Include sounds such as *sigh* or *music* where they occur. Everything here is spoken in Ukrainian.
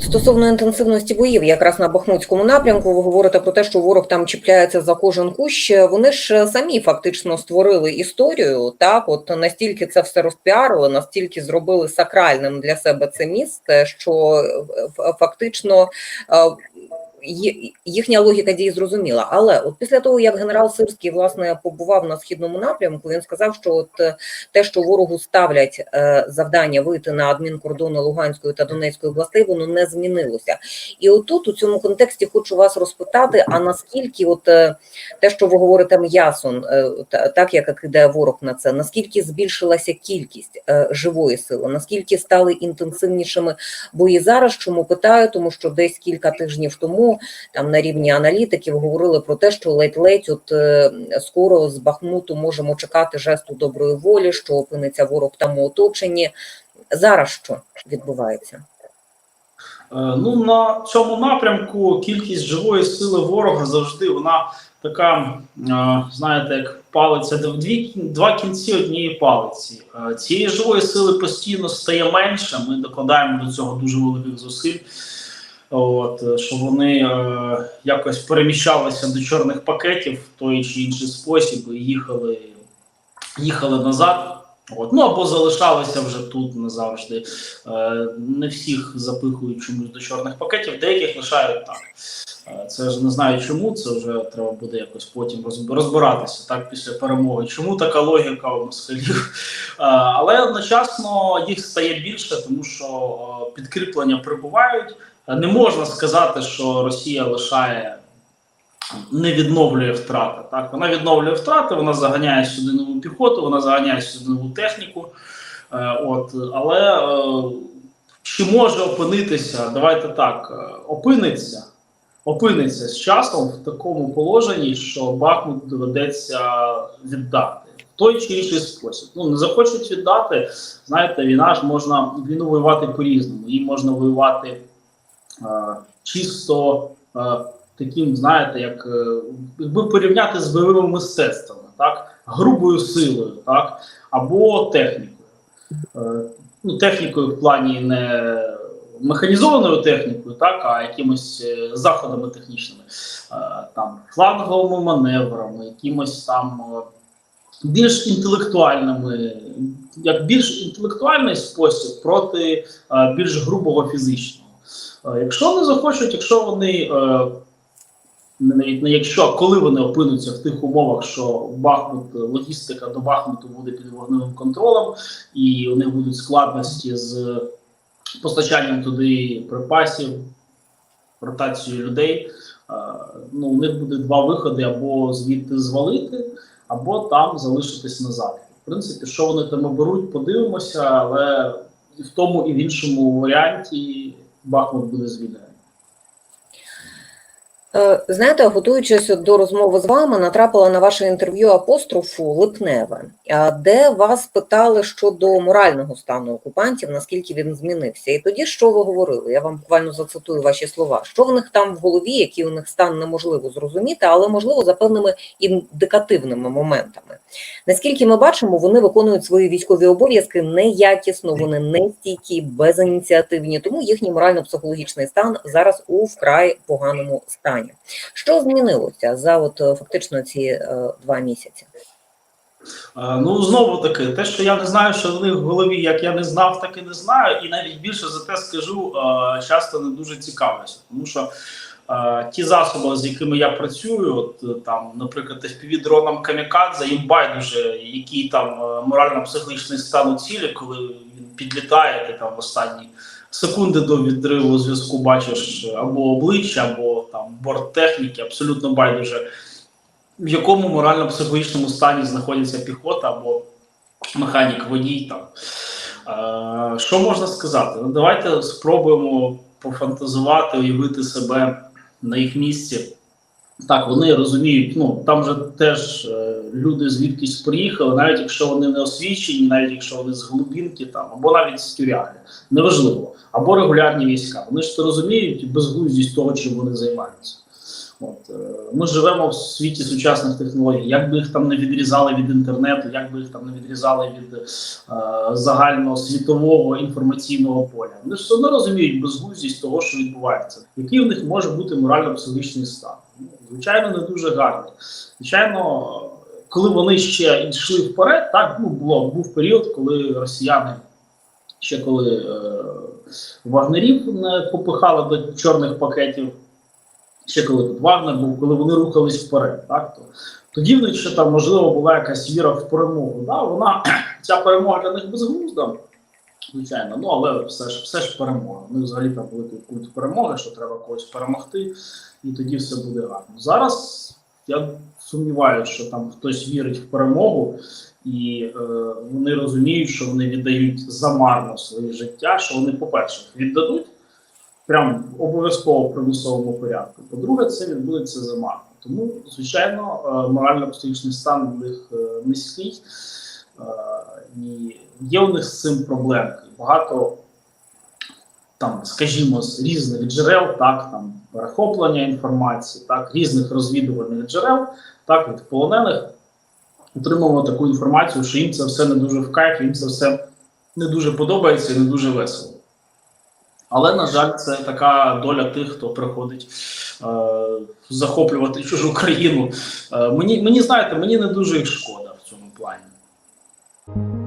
Стосовно інтенсивності боїв, якраз на Бахмутському напрямку, ви говорите про те, що ворог там чіпляється за кожен кущ. Вони ж самі фактично створили історію. Так, от настільки це все розпіарили, настільки зробили сакральним для себе це місце, що е, фактично е, їхня логіка дій зрозуміла. Але от після того, як генерал Сирський власне побував на східному напрямку, він сказав, що от е, те, що ворогу ставлять е, завдання вийти на адмінкордони Луганської та Донецької областей, воно не змінилося. І отут у цьому контексті хочу вас розпитати: а наскільки, от е, те, що ви говорите, м'ясон, та- так як іде ворог на це, наскільки збільшилася кількість живої сили, наскільки стали інтенсивнішими бої зараз? Чому питаю? Тому що десь кілька тижнів тому там на рівні аналітиків говорили про те, що ледь-ледь от е, скоро з Бахмуту можемо чекати жесту доброї волі, що опиниться ворог там у оточенні. Зараз що відбувається? Е, Ну на цьому напрямку кількість живої сили ворога завжди вона така, е, знаєте, як палиця дві два кінці однієї палиці. Цієї живої сили постійно стає менше. Ми докладаємо до цього дуже великих зусиль. От що вони е, якось переміщалися до чорних пакетів в той чи інший спосіб і їхали, їхали назад. От, ну або залишалися вже тут назавжди. Е, не всіх запихують чомусь до чорних пакетів, деяких лишають так. Е, Це ж не знаю чому, це вже треба буде якось потім розбиратися так після перемоги. Чому така логіка у москалів? Е, Але одночасно їх стає більше, тому що е, підкріплення прибувають. Е, Не можна сказати, що Росія лишає. Не відновлює втрати. Так, вона відновлює втрати, вона заганяє сюди нову піхоту, вона заганяє сюди нову техніку. Е, от, але е, чи може опинитися, давайте так, е, опиниться, опиниться з часом в такому положенні, що Бахмут доведеться віддати в той чи інший спосіб. Ну не захочуть віддати. Знаєте, війна ж можна війну воювати по-різному. Її можна воювати е, чисто е, таким, знаєте, як е, якби порівняти з бойовими мистецтвами, так, грубою силою, так, або технікою. Е, ну, технікою в плані не механізованою технікою, так, а якимось е, заходами технічними, там, фланговими маневрами, якимось там більш інтелектуальними, як більш інтелектуальний спосіб проти більш грубого фізичного. Якщо не захочуть, якщо вони якщо, коли вони опинуться в тих умовах, що Бахмут, логістика до Бахмуту буде під вогневим контролем, і у них будуть складності з постачанням туди припасів, ротацією людей. е, Ну, у них буде два виходи: або звідти звалити, або там залишитись назад. В принципі, що вони там оберуть, подивимося, але і в тому і в іншому варіанті Бахмут буде звільнений. Е, Знаєте, готуючись до розмови з вами, натрапила на ваше інтерв'ю апострофу Липневе, де вас питали щодо морального стану окупантів, наскільки він змінився. І тоді що ви говорили? Я вам буквально зацитую ваші слова. Що в них там в голові, який у них стан неможливо зрозуміти, але можливо за певними індикативними моментами. Наскільки ми бачимо, вони виконують свої військові обов'язки неякісно, вони не стійкі, безініціативні, тому їхній морально-психологічний стан зараз у вкрай поганому стані. Що змінилося за от фактично ці е, два місяці? Е, Ну, знову таки, те, що я не знаю, що в них в голові, як я не знав, так і не знаю. І навіть більше за те скажу, е, часто не дуже цікавлюся. Тому що ті засоби, з якими я працюю, от е, там, наприклад, fpv дроном камікадзе, їм байдуже, який там е, морально-психологічний стан у цілі, коли він підлітає, ти там в останні секунди до відриву зв'язку бачиш або обличчя, або там борт техніки, абсолютно байдуже в якому морально-психологічному стані знаходиться піхота або механік водій там. Е, що можна сказати? Ну, давайте спробуємо пофантазувати, уявити себе на їх місці. Так, вони розуміють, ну там же теж е, люди звідкись приїхали, навіть якщо вони не освічені, навіть якщо вони з глубинки там, або навіть з тюряги, неважливо, або регулярні війська. Вони ж це розуміють безглуздість того, чим вони займаються. От, е, ми живемо в світі сучасних технологій. Як би їх там не відрізали від інтернету, як би їх там не відрізали від е, загального світового інформаційного поля, вони ж все одно розуміють безглуздість того, що відбувається. Який в них може бути морально-психологічний стан? Ну, звичайно, не дуже гарний. Звичайно, коли вони ще йшли вперед, так ну було був період, коли росіяни ще коли е, вагнерів не попихали до чорних пакетів, ще коли тут Вагнер був, коли вони рухались вперед, так то тоді в них ще там можливо була якась віра в перемогу. Да? Вона *clears throat* ця перемога для них безглузда, звичайно, ну але все ж все ж перемога. Ну взагалі там великий культ перемоги, що треба когось перемогти, і тоді все буде гарно. Зараз я сумніваюся, що там хтось вірить в перемогу, і е, вони розуміють, що вони віддають замарно своє життя. Що вони, по-перше, віддадуть прям обов'язково в примусовому порядку. По-друге, це відбудеться замарно. Тому, звичайно, е, морально-психічний стан у них е, низький, е, і є у них з цим проблеми. Багато там, скажімо, з різних джерел, так, там перехоплення інформації, так, різних розвідувальних джерел, так, від полонених отримуємо таку інформацію, що їм це все не дуже в кайф, їм це все не дуже подобається і не дуже весело. Але, на жаль, це така доля тих, хто приходить е, захоплювати чужу країну. Е, мені, мені знаєте, мені не дуже їх шкода в цьому плані.